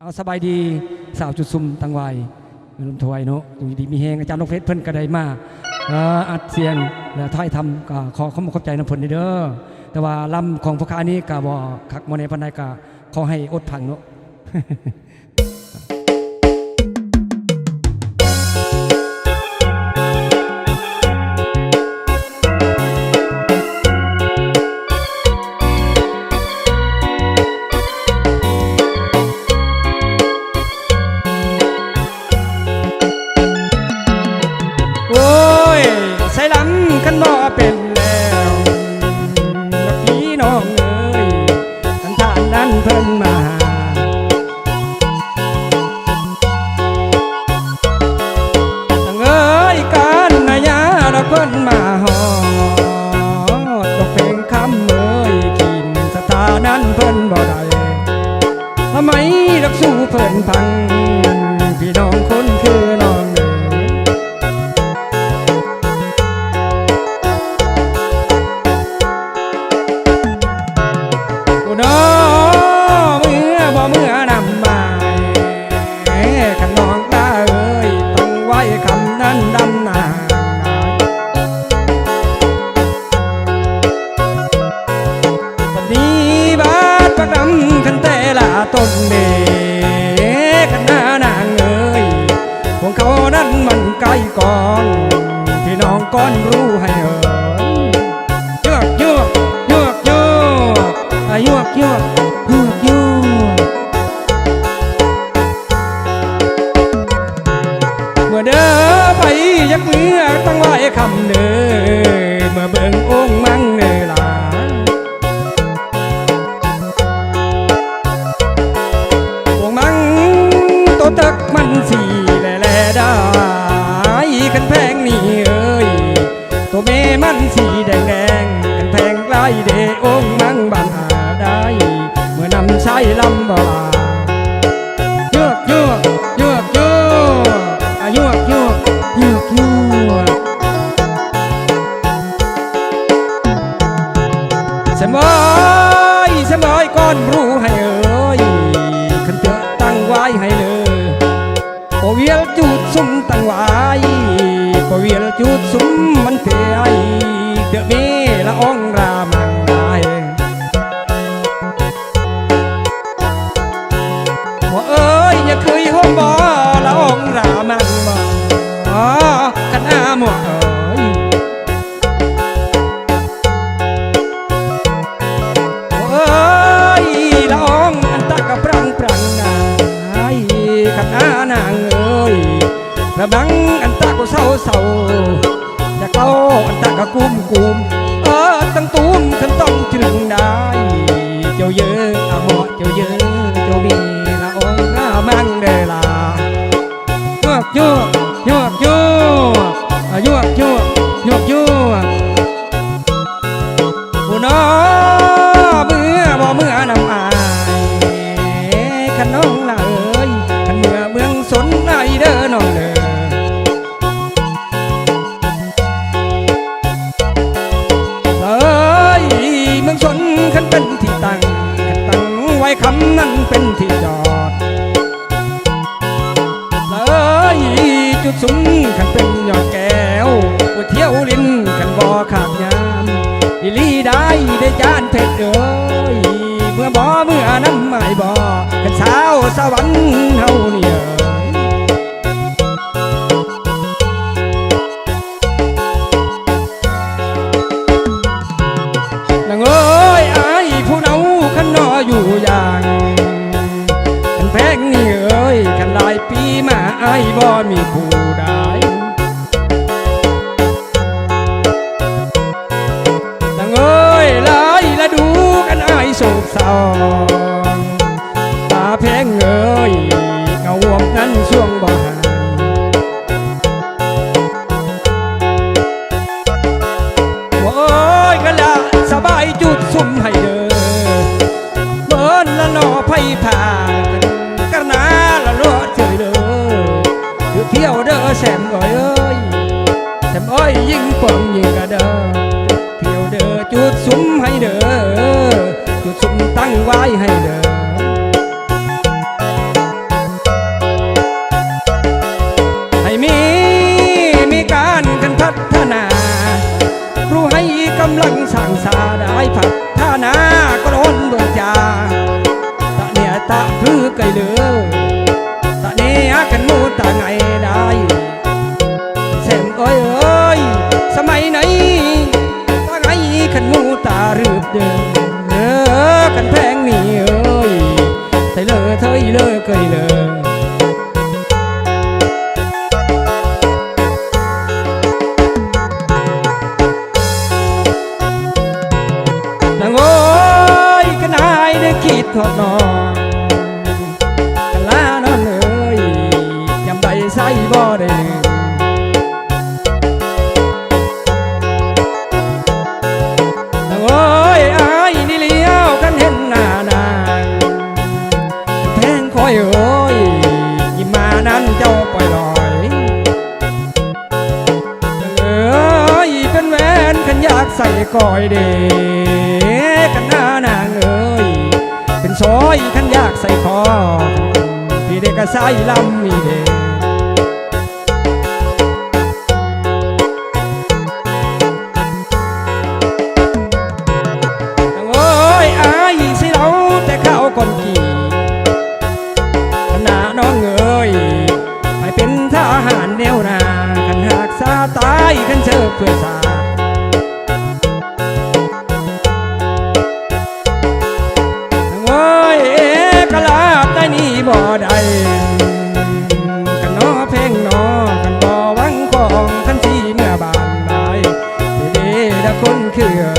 เอาสบายดีสาวจุดซุมตังไวมันลมถวยเนาะอยู่ดีมีแหงอาจารย์นกเฟชเพิ่นกระไดมาอัดเสียงแล้วถ้อยทำก็ขอเข้ามอขอบใจน้ำผลเด้อแต่ว่าลำของพวกข้านี้ก็บอกคักโมเนพันไดก็ขอให้อดพังเนาะ มาเงยกันนายาเราคนมาหอตกเพลงคำเอ้ยกินสถานั้นเพิ่นบ่ได้ทำไมรักสู้เพิ่นพัง พี่น้องคน torneira. thân bạn hạ đã gì? Mười năm say lâm bà nhược nhược nhược nhược à nhược nhược nhược nhược xem ơi xem ơi, con ru นังอันตะก็เศร้าเศร้าแต่เก้าอันตะก็กุ้มกุ้มีลีได้ได้จานเผ็ดเอ้ยเมื่อบ่เมื่อน้ำไม่บ่เป็นสาวสวรรค์เฮาเนี่ย dính quần như cả đời, thiếu đờ chút súng hay đờ chút súng tăng vai hay đờ ขันมูตารืบเดินเออกันแพงนี่เอ้ยใส่เลยเธอเลยเคยเลย ก้อยเด็กกันหน้านางเอ้ยเป็นซอยขันยากใส่คอพี่เด็กก็ใส่ลำมีเด็กคนกี่คณะนอเอ๋ยไปเป็นทหารแนวนาคันหากซาตายคันเจอเพื่อสา kill.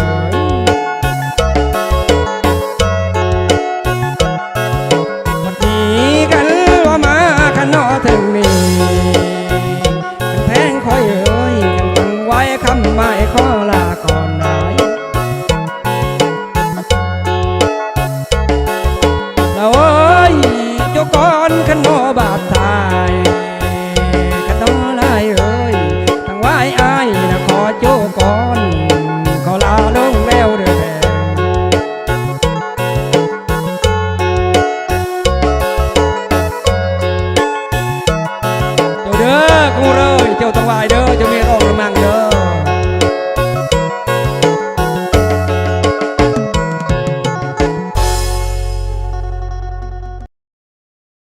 อกูเลยเจ้าต้องไหวเด้อเจ้ามียออกกำลัง